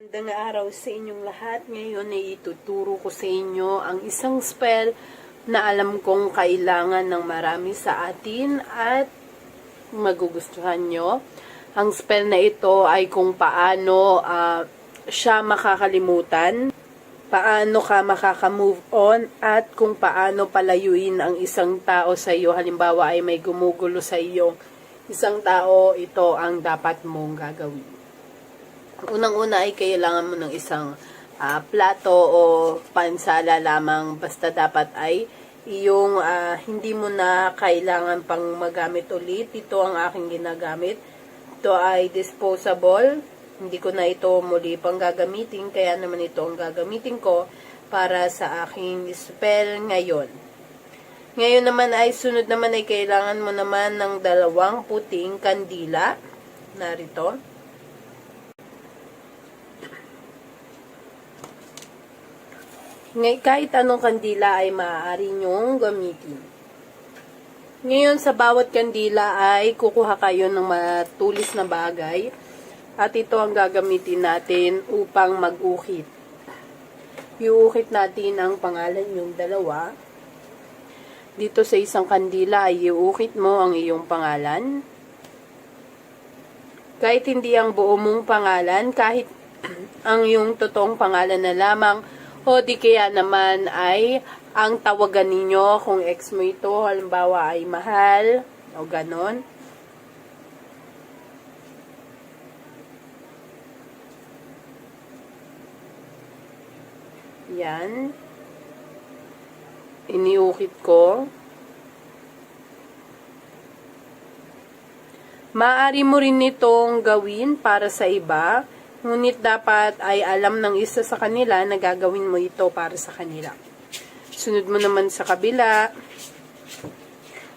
Magandang araw sa inyong lahat. Ngayon ay ituturo ko sa inyo ang isang spell na alam kong kailangan ng marami sa atin at magugustuhan nyo. Ang spell na ito ay kung paano ah, siya makakalimutan, paano ka makaka-move on, at kung paano palayuin ang isang tao sa iyo. Halimbawa ay may gumugulo sa iyong isang tao, ito ang dapat mong gagawin. Unang-una ay kailangan mo ng isang ah, plato o pansala lamang basta dapat ay yung ah, hindi mo na kailangan pang magamit ulit. Ito ang aking ginagamit. Ito ay disposable. Hindi ko na ito muli pang gagamitin kaya naman ito ang gagamitin ko para sa aking spell ngayon. Ngayon naman ay sunod naman ay kailangan mo naman ng dalawang puting kandila. Narito. Ngay kahit anong kandila ay maaari nyong gamitin. Ngayon, sa bawat kandila ay kukuha kayo ng matulis na bagay at ito ang gagamitin natin upang mag-ukit. Iuukit natin ang pangalan yung dalawa. Dito sa isang kandila ay iuukit mo ang iyong pangalan. Kahit hindi ang buo mong pangalan, kahit ang iyong totoong pangalan na lamang, o di kaya naman ay ang tawagan ninyo kung ex mo ito, halimbawa ay mahal, o ganon. Yan. Iniukit ko. Maaari mo rin itong gawin para sa iba, ngunit dapat ay alam ng isa sa kanila na gagawin mo ito para sa kanila. Sunod mo naman sa kabila,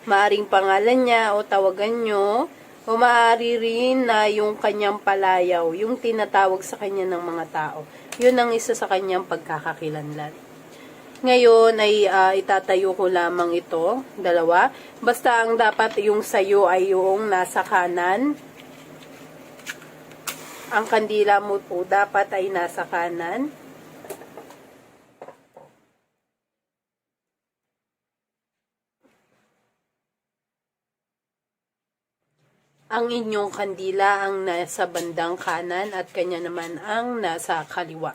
maaring pangalan niya o tawagan nyo, o maaari rin na yung kanyang palayaw, yung tinatawag sa kanya ng mga tao. Yun ang isa sa kanyang pagkakakilanlan. Ngayon ay ah, itatayo ko lamang ito, dalawa. Basta ang dapat yung sayo ay yung nasa kanan. Ang kandila mo po dapat ay nasa kanan. Ang inyong kandila ang nasa bandang kanan at kanya naman ang nasa kaliwa.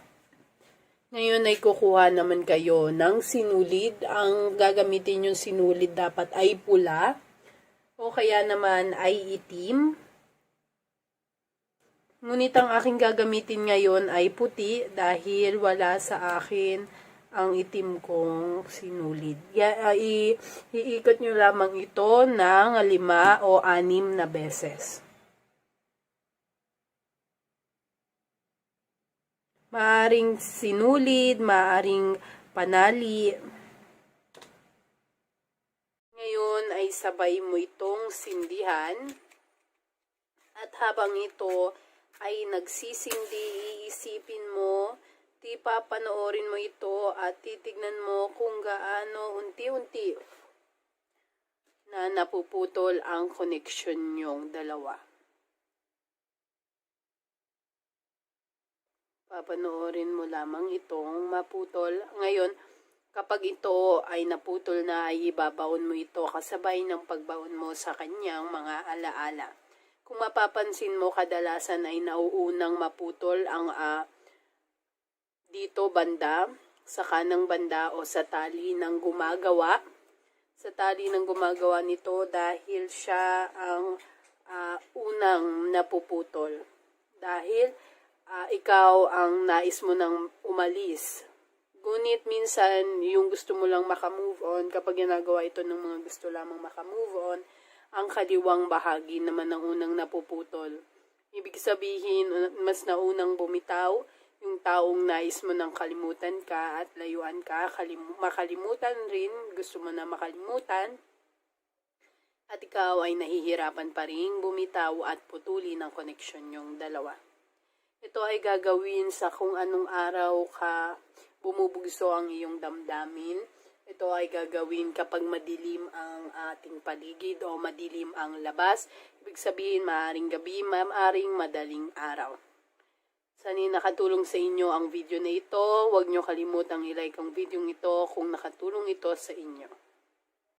Ngayon ay kukuha naman kayo ng sinulid. Ang gagamitin yung sinulid dapat ay pula o kaya naman ay itim. Ngunit ang aking gagamitin ngayon ay puti dahil wala sa akin ang itim kong sinulid. Ya, i, iikot nyo lamang ito ng lima o anim na beses. Maaring sinulid, maaring panali. Ngayon ay sabay mo itong sindihan. At habang ito ay nagsisindi, iisipin mo, di papanoorin mo ito at titignan mo kung gaano unti-unti na napuputol ang connection nyong dalawa. Papanoorin mo lamang itong maputol. Ngayon, kapag ito ay naputol na, ay ibabaon mo ito kasabay ng pagbaon mo sa kanyang mga alaala. Kung mapapansin mo, kadalasan ay nauunang maputol ang ah, dito banda, sa kanang banda o sa tali ng gumagawa. Sa tali ng gumagawa nito dahil siya ang ah, unang napuputol. Dahil ah, ikaw ang nais mo nang umalis. Ngunit minsan, yung gusto mo lang makamove on, kapag ginagawa ito ng mga gusto lamang makamove on, ang kaliwang bahagi naman ng unang napuputol. Ibig sabihin, mas naunang bumitaw yung taong nais mo nang kalimutan ka at layuan ka, kalim- makalimutan rin, gusto mo na makalimutan, at ikaw ay nahihirapan pa rin bumitaw at putuli ng koneksyon yung dalawa. Ito ay gagawin sa kung anong araw ka bumubugso ang iyong damdamin. Ito ay gagawin kapag madilim ang ating paligid o madilim ang labas. Ibig sabihin, maaring gabi, maaring madaling araw. Sana'y nakatulong sa inyo ang video na ito. Huwag nyo kalimutang i-like ang video ito kung nakatulong ito sa inyo.